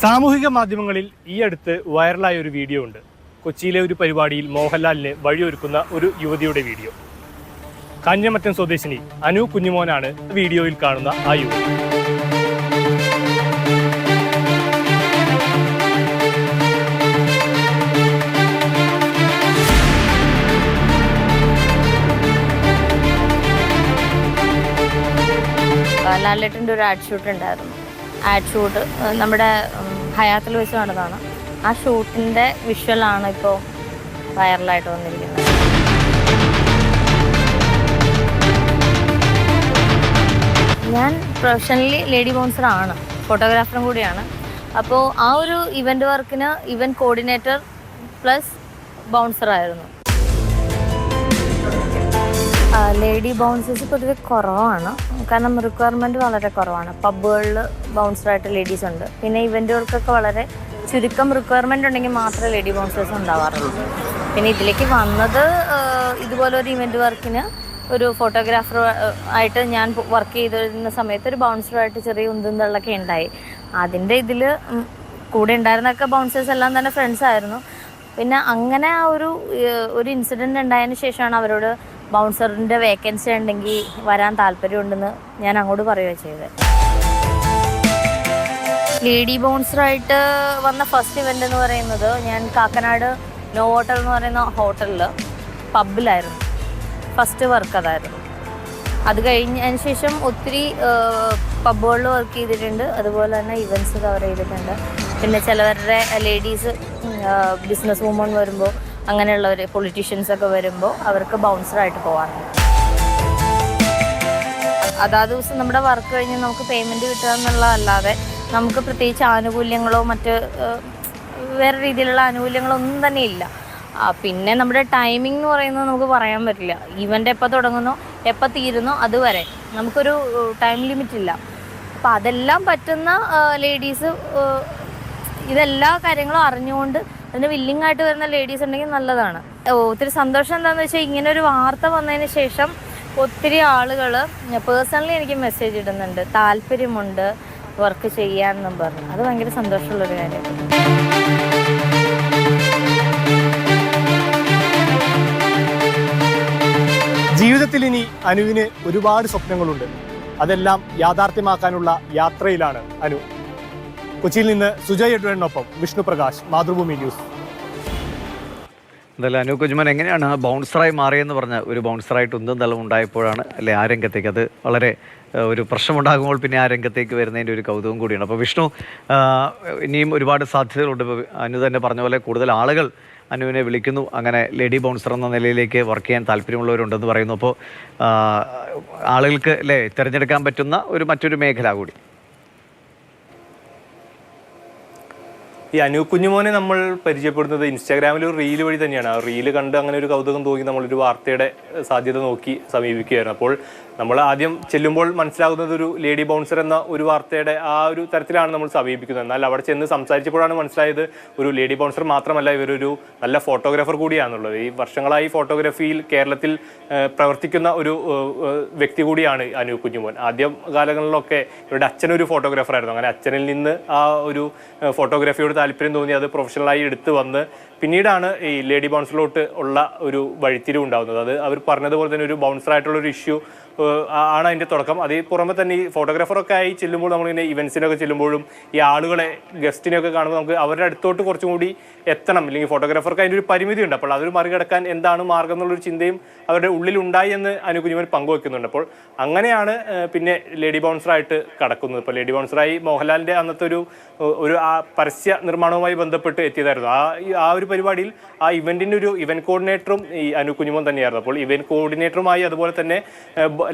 സാമൂഹിക മാധ്യമങ്ങളിൽ ഈ അടുത്ത് വൈറലായ ഒരു വീഡിയോ ഉണ്ട്. കൊച്ചിയിലെ ഒരു പരിപാടിയിൽ മോഹൻലാലിന് വഴിയൊരുക്കുന്ന ഒരു യുവതിയുടെ വീഡിയോ. കാഞ്ഞമറ്റം സ്വദേശിനി അനു കുഞ്ഞുമോനാണ് വീഡിയോയിൽ കാണുന്ന ആ യുവതി. ലാലേട്ടന്റെ ഒരു ആഡ് ഷൂട്ട് ഉണ്ടായിരുന്നു. ആഡ് ഷൂട്ട് നമ്മുടെ ഹയാത്തിൽ വെച്ച് നടന്നതാണ്. ആ ഷൂട്ടിന്റെ വിഷ്വലാണ് ഇപ്പോൾ വൈറലായിട്ട് വന്നിരിക്കുന്നത്. ഞാൻ പ്രൊഫഷണലി ലേഡി ബൗൺസർ ആണ് ഫോട്ടോഗ്രാഫറും കൂടിയാണ്. അപ്പോൾ ആ ഒരു ഇവന്റ് വർക്കിന് event coordinator plus bouncer lady bouncers പൊതുവെ കുറവാണ്. കാരണം റിക്വയർമെന്റ് വളരെ കുറവാണ്. പബ്ബുകളിൽ ബൗൺസറായിട്ട് ലേഡീസ് ഉണ്ട്. പിന്നെ ഇവന്റുകൾക്കൊക്കെ വളരെ ചുരുക്കം റിക്വയർമെന്റ് ഉണ്ടെങ്കിൽ മാത്രമേ ലേഡി ബൗൺസേഴ്സ് ഉണ്ടാവാറുള്ളൂ. പിന്നെ ഇതിലേക്ക് വന്നത് ഇതുപോലെ ഒരു ഇവന്റ് വർക്കിന് ഒരു ഫോട്ടോഗ്രാഫർ ആയിട്ട് ഞാൻ വർക്ക് ചെയ്തിരുന്ന സമയത്ത് ഒരു ബൗൺസറുമായിട്ട് ചെറിയ ഉന്തുന്തള്ളൊക്കെ ഉണ്ടായി. അതിന്റെ ഇതിൽ കൂടെ ഉണ്ടായിരുന്നൊക്കെ ബൗൺസേഴ്സ് എല്ലാം തന്നെ ഫ്രണ്ട്സ് ആയിരുന്നു. പിന്നെ അങ്ങനെ ആ ഒരു ഒരു ഇൻസിഡന്റ് ഉണ്ടായതിന് ശേഷമാണ് അവരോട് ബൗൺസറിന്റെ വേക്കൻസി ഉണ്ടെങ്കിൽ വരാൻ താല്പര്യമുണ്ടെന്ന് ഞാൻ അങ്ങോട്ട് പറയുക ചെയ്തത്. ലേഡി ബൗൺസറായിട്ട് വന്ന ഫസ്റ്റ് ഇവന്റ് എന്ന് പറയുന്നത് ഞാൻ കാക്കനാട് നോ ഹോട്ടൽ എന്ന് പറയുന്ന ഹോട്ടലിൽ പബ്ബിലായിരുന്നു. ഫസ്റ്റ് വർക്ക് അതായിരുന്നു. അത് കഴിഞ്ഞതിന് ശേഷം ഒത്തിരി പബ്ബുകളിൽ വർക്ക് ചെയ്തിട്ടുണ്ട്. അതുപോലെ തന്നെ ഇവന്റ്സ് കവർ ചെയ്തിട്ടുണ്ട്. പിന്നെ ചിലവരുടെ ലേഡീസ് ബിസിനസ് വുമൺ വരുമ്പോൾ അങ്ങനെയുള്ളവർ പൊളിറ്റീഷ്യൻസ് ഒക്കെ വരുമ്പോൾ അവർക്ക് ബൗൺസറായിട്ട് പോകാറുണ്ട് അതാത് ദിവസം നമ്മുടെ വർക്ക് കഴിഞ്ഞ് നമുക്ക് പേയ്മെന്റ് കിട്ടുക എന്നുള്ളതല്ലാതെ നമുക്ക് പ്രത്യേകിച്ച് ആനുകൂല്യങ്ങളോ മറ്റ് വേറെ രീതിയിലുള്ള ആനുകൂല്യങ്ങളോ ഒന്നും തന്നെ ഇല്ല. പിന്നെ നമ്മുടെ ടൈമിംഗ് എന്ന് പറയുന്നത് നമുക്ക് പറയാൻ പറ്റില്ല. ഈവന്റ് എപ്പോൾ തുടങ്ങുന്നു എപ്പോൾ തീരുന്നു അതുവരെ നമുക്കൊരു ടൈം ലിമിറ്റ് ഇല്ല. അപ്പോൾ അതെല്ലാം പറ്റുന്ന ലേഡീസ് ഇതെല്ലാ കാര്യങ്ങളും അറിഞ്ഞുകൊണ്ട് അതിന് വില്ലിംഗ് ആയിട്ട് വരുന്ന ലേഡീസ് ഉണ്ടെങ്കിൽ നല്ലതാണ്. ഒത്തിരി സന്തോഷം എന്താണെന്ന് വെച്ചാൽ ഇങ്ങനെ ഒരു വാർത്ത വന്നതിന് ശേഷം ഒത്തിരി ആളുകൾ പേഴ്സണലി എനിക്ക് മെസ്സേജ് ഇടുന്നുണ്ട്. താല്പര്യമുണ്ട് വർക്ക് ചെയ്യാമെന്നും പറഞ്ഞു. അത് ഭയങ്കര സന്തോഷമുള്ളൊരു കാര്യമാണ്. ജീവിതത്തിൽ ഇനി അനുവിന് ഒരുപാട് സ്വപ്നങ്ങളുണ്ട്. അതെല്ലാം യാഥാർത്ഥ്യമാക്കാനുള്ള യാത്രയിലാണ് അനു. കൊച്ചിയിൽ നിന്ന് സുജയ് എഡ്വേഡിനൊപ്പം വിഷ്ണു പ്രകാശ് മാതൃഭൂമി ന്യൂസ്. എന്തായാലും അനൂപ് കുജ്മൻ എങ്ങനെയാണ് ബൗൺസറായി മാറിയെന്ന് പറഞ്ഞ ഒരു ബൗൺസറായിട്ട് ഒന്നും തലം ഉണ്ടായപ്പോഴാണ് അല്ലെ ആ രംഗത്തേക്ക്? അത് വളരെ ഒരു പ്രശ്നമുണ്ടാകുമ്പോൾ പിന്നെ ആ രംഗത്തേക്ക് വരുന്നതിന്റെ ഒരു കൗതുകം കൂടിയാണ്. അപ്പോൾ വിഷ്ണു ഇനിയും ഒരുപാട് സാധ്യതകളുണ്ട്. ഇപ്പോൾ അനു തന്നെ പറഞ്ഞ പോലെ കൂടുതൽ ആളുകൾ അനുവിനെ വിളിക്കുന്നു. അങ്ങനെ ലേഡി ബൗൺസർ എന്ന നിലയിലേക്ക് വർക്ക് ചെയ്യാൻ താല്പര്യമുള്ളവരുണ്ടെന്ന് പറയുന്നു. അപ്പോൾ ആളുകൾക്ക് അല്ലേ തിരഞ്ഞെടുക്കാൻ പറ്റുന്ന ഒരു മറ്റൊരു മേഖല കൂടി. ഈ അനു കുഞ്ഞുമോനെ നമ്മൾ പരിചയപ്പെടുന്നത് ഇൻസ്റ്റാഗ്രാമിൽ ഒരു റീൽ വഴി തന്നെയാണ്. ആ റീൽ കണ്ട് അങ്ങനെ ഒരു കൗതുകം തോന്നി നമ്മളൊരു വാർത്തയുടെ സാധ്യത നോക്കി സമീപിക്കുകയായിരുന്നു. അപ്പോൾ നമ്മൾ ആദ്യം ചെല്ലുമ്പോൾ മനസ്സിലാകുന്നത് ഒരു ലേഡി ബൗൺസർ എന്ന ഒരു വാർത്തയുടെ ആ ഒരു തരത്തിലാണ് നമ്മൾ സമീപിക്കുന്നത്. എന്നാൽ അവിടെ ചെന്ന് സംസാരിച്ചപ്പോഴാണ് മനസ്സിലായത് ഒരു ലേഡി ബൗൺസർ മാത്രമല്ല ഇവരൊരു നല്ല ഫോട്ടോഗ്രാഫർ കൂടിയാണെന്നുള്ളത്. ഈ വർഷങ്ങളായി ഫോട്ടോഗ്രാഫിയിൽ കേരളത്തിൽ പ്രവർത്തിക്കുന്ന ഒരു വ്യക്തി കൂടിയാണ് അനു കുഞ്ഞുമോൻ. ആദ്യം കാലങ്ങളിലൊക്കെ ഇവരുടെ അച്ഛനൊരു ഫോട്ടോഗ്രാഫറായിരുന്നു. അങ്ങനെ അച്ഛനിൽ നിന്ന് ആ ഒരു ഫോട്ടോഗ്രാഫിയോട് താല്പര്യം തോന്നി അത് പ്രൊഫഷണലായി എടുത്ത് വന്ന് പിന്നീടാണ് ഈ ലേഡി ബൗൺസറിലോട്ട് ഉള്ള ഒരു വഴിത്തിരിവ് ഉണ്ടാകുന്നത് അത് അവർ പറഞ്ഞതുപോലെ തന്നെ ഒരു ബൗൺസർ ആയിട്ടുള്ള ഒരു ഇഷ്യൂ ആണ് അതിന്റെ തുടക്കം. അതേ പുറമെ തന്നെ ഈ ഫോട്ടോഗ്രാഫറൊക്കെ ആയി ചെല്ലുമ്പോൾ നമ്മളിങ്ങനെ ഇവൻസിനൊക്കെ ചെല്ലുമ്പോഴും ഈ ആളുകളെ ഗസ്റ്റിനെയൊക്കെ കാണുമ്പോൾ നമുക്ക് അവരുടെ അടുത്തോട്ട് കുറച്ചും കൂടി എത്തണം. അല്ലെങ്കിൽ ഫോട്ടോഗ്രാഫർക്ക് അതിന്റെ ഒരു പരിമിതി ഉണ്ട് അപ്പോൾ അതൊരു മറികടക്കാൻ എന്താണ് മാർഗം എന്നുള്ളൊരു ചിന്തയും അവരുടെ ഉള്ളിൽ ഉണ്ടായി എന്ന് അനുകുഞ്ഞുമൻ പങ്കുവെക്കുന്നുണ്ട്. അപ്പോൾ അങ്ങനെയാണ് പിന്നെ ലേഡി ബൗൺസറായിട്ട് കടക്കുന്നത്. ഇപ്പോൾ ലേഡി ബൗൺസറായി മോഹൻലാലിന്റെ അന്നത്തെ ഒരു ഒരു ആ പരസ്യ നിർമ്മാണവുമായി ബന്ധപ്പെട്ട് എത്തിയതായിരുന്നു. ആ ആ ഒരു പരിപാടിയിൽ ആ ഇവന്റിന്റെ ഒരു ഇവന്റ് കോർഡിനേറ്ററും ഈ അനു കുഞ്ഞുമോൻ തന്നെയായിരുന്നു. അപ്പോൾ ഇവന്റ് കോർഡിനേറ്ററുമായി അതുപോലെ തന്നെ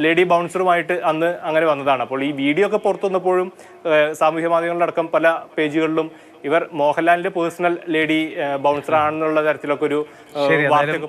ലേഡി ബൗൺസറുമായിട്ട് അന്ന് അങ്ങനെ വന്നതാണ്. അപ്പോൾ ഈ വീഡിയോ ഒക്കെ പുറത്തു വന്നപ്പോഴും സാമൂഹ്യ മാധ്യമങ്ങളിലടക്കം പല പേജുകളിലും ഇവർ മോഹൻലാലിന്റെ പേഴ്സണൽ ലേഡി ബൗൺസർ ആണെന്നുള്ള തരത്തിലൊക്കെ ഒരു വാർത്തയൊക്കെ